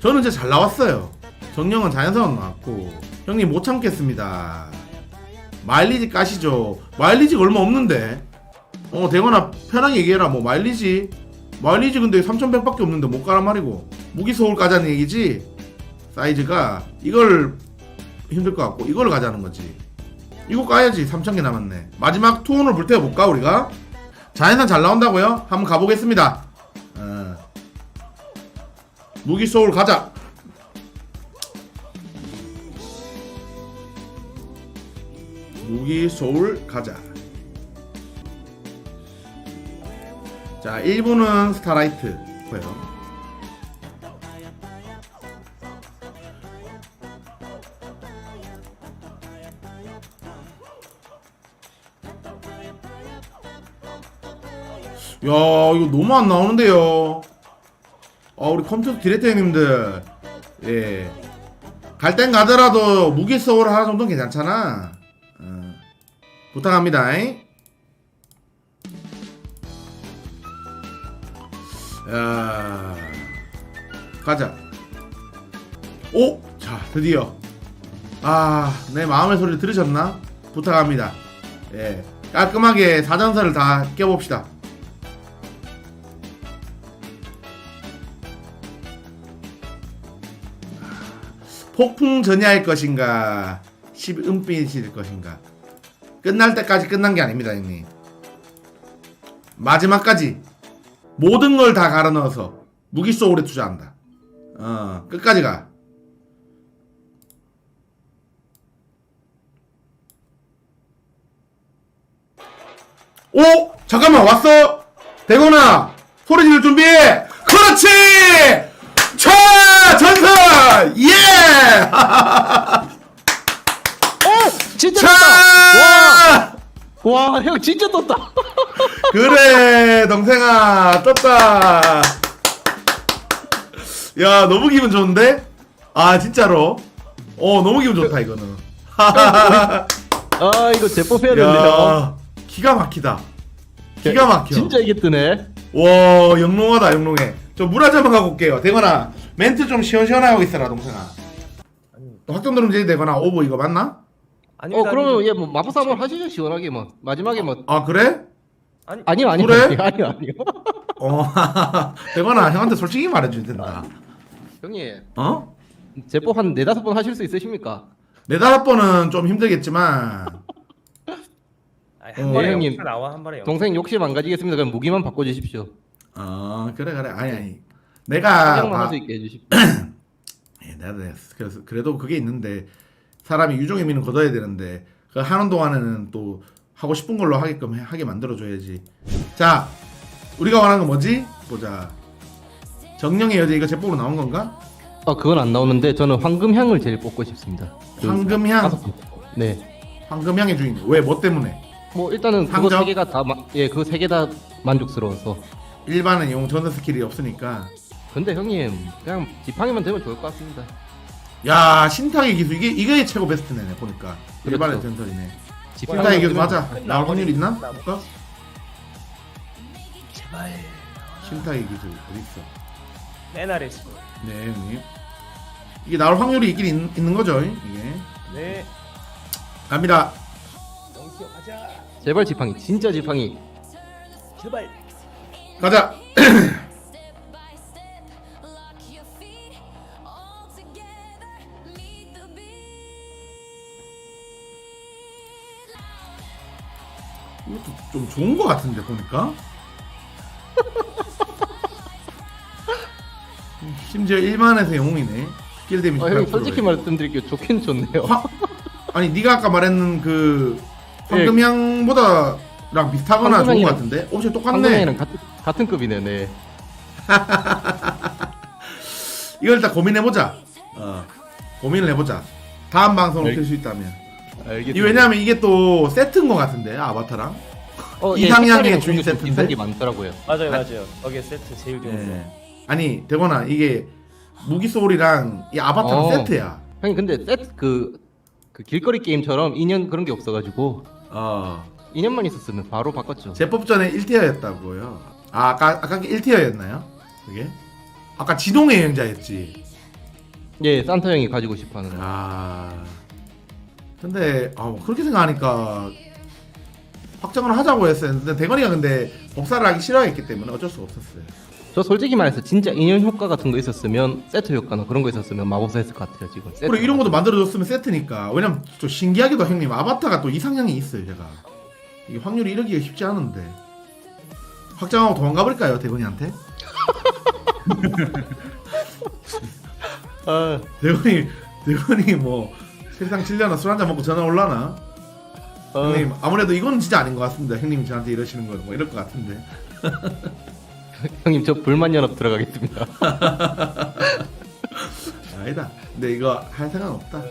저는 진짜 잘 나왔어요. 정령은 자연스러운 나왔고 형님 못 참겠습니다. 마일리지 까시죠. 마일리지가 얼마 없는데. 어 대건아 편하게 얘기해라. 뭐 마일리지 마일리지 근데 3,100밖에 없는데 못 가란 말이고 무기 소울 가자는 얘기지. 사이즈가 이걸 힘들 것 같고 이걸 가자는 거지. 이거 까야지 3,000개 남았네. 마지막 투혼을 불태워 볼까 우리가? 자연산 잘 나온다고요? 한번 가보겠습니다. 어. 무기 소울 가자. 무기 소울 가자. 자, 1부는 스타라이트 고요. 야, 이거 너무 안 나오는데요. 아, 우리 컴퓨터 디렉터 형님들. 예. 갈 땐 가더라도 무기 소울 하나 정도는 괜찮잖아. 어. 부탁합니다. 잉? 야. 가자. 오! 자, 드디어. 아, 내 마음의 소리를 들으셨나? 부탁합니다. 예. 깔끔하게 사전서를 다 껴봅시다. 폭풍 전야일 것인가 10은빛일 것인가 끝날 때까지 끝난 게 아닙니다 형님 마지막까지 모든 걸 다 갈아 넣어서 무기 소울에 투자한다 어 끝까지 가 오! 잠깐만 왔어? 대건아 소리 지를 준비해 그렇지! 차! 전설! 예! 어! 진짜 떴다! 차! 와! 와, 형 진짜 떴다! 그래 동생아 떴다 야 너무 기분 좋은데? 아 진짜로? 어 너무 기분 좋다 이거는 아, 이거 제법해야. 야 기가 막히다 기가 막혀 진짜 이게 뜨네. 와 영롱하다 영롱해 저 물 한 잔만 갖고 올게요 대건아 멘트 좀 시원시원하게 하고 있어라 동생아 확정 들으면 이제 되거나 오버 이거 맞나? 어, 그러면 얘 뭐 마법사 한번 하시죠, 시원하게 뭐. 마지막에 뭐. 아 그래? 아니요, 아니요. 그래? 아니요, 아니요. 아니요. 어 대건아 형한테 솔직히 말해줘야 된다 형님, 어? 제법 한 네다섯 번 하실 수 있으십니까? 네다섯 번은 좀 힘들겠지만 아니, 어, 한 번에 형님. 영차 나와 한 번에. 동생 욕심 안 가지겠습니다. 그럼 무기만 바꿔주십시오. 어 그래 그래 아니 아니 내가 사냥만 봐- 할수 있게 해주십시오. 예, 내가 내가 그래서 그래도 그게 있는데 사람이 유종의 미는 걷어야 되는데 그 하는 동안에는 또 하고 싶은 걸로 하게끔 해- 하게 만들어줘야지. 자 우리가 원하는 건 뭐지? 보자. 정령의 여자 이거 제법으로 나온 건가? 아, 그건 안 나오는데 저는 황금향을 제일 뽑고 싶습니다. 그 황금향. 다섯. 네. 황금향의 주인. 왜? 뭐 때문에? 뭐 일단은 그거 상점? 세 개가 다 마, 예, 그세개 다 만족스러워서. 일반은 용 전사 스킬이 없으니까. 근데 형님 그냥 지팡이만 되면 좋을 것 같습니다. 야 신탁의 기술 이게 이게 최고 베스트네 보니까 그렇죠. 일반의 전설이네. 지팡이만 신탁의 기술 맞아. 나올 확률 있나? 볼까? 제발. 신탁의 기술 어디 있어? 있어. 네 형님. 이게 나올 확률이 있긴 있, 있는 거죠 이게. 네. 갑니다. 가자. 제발 지팡이 진짜 지팡이. 제발. 가자. 이것도 좀 좋은 거 같은데 보니까. 심지어 일반에서 영웅이네. 스킬 데미지 아, 8%에. 솔직히 말씀드릴게요 좋긴 좋네요. 화, 아니 네가 아까 말했는 그 황금향보다랑 비슷하거나 좋은 거 황금향이랑- 같은데 옵션 똑같네. 황금향이랑 같은 같은 급이네. 네. 이걸 일단 고민해보자. 어, 고민을 해보자. 다음 방송을 알- 켤수 있다면. 알겠습니다. 이 왜냐면 이게 또 세트인 것 같은데 아바타랑. 어, 이상향의 색깔이 주인 좀 세트인데? 비슷한 게 많더라고요. 맞아요, 맞아요. 거기에 세트 제일 좋은 거. 예. 아니 대건아 이게 무기 소울이랑 이 아바타랑 어. 세트야. 형님 근데 세트 그, 그 길거리 게임처럼 인연 그런 게 없어가지고 어. 인연만 있었으면 바로 바꿨죠. 제법 전에 1티어였다고요. 아 아까 아까 1티어였나요? 그게? 아까 지동의 여행자였지. 예, 산타 형이 가지고 싶어하는 거. 아 근데 아, 뭐 그렇게 생각하니까 확정을 하자고 했었는데 대건이가 근데 복사를 하기 싫어했기 때문에 어쩔 수가 없었어요. 저 솔직히 말해서 진짜 인연 효과 같은 거 있었으면 세트 효과나 그런 거 있었으면 마법사 했을 것 같아요 지금. 세트. 그리고 이런 것도 만들어줬으면 세트니까 왜냐면 좀 신기하게도 형님 아바타가 또 이상향이 있어요 제가 이 확률이 이러기가 쉽지 않은데 확정하고 도망가 버릴까요 대건이한테? 아, 대건이 대건이 뭐 세상 칠려나 술 한잔 먹고 전화 올라나? 어, 형님 아무래도 이건 진짜 아닌 것 같습니다. 형님 저한테 이러시는 건뭐 이럴 것 같은데. 형님 저 불만 연합 들어가겠습니다. 아니다. 근데 이거 할 생각 없다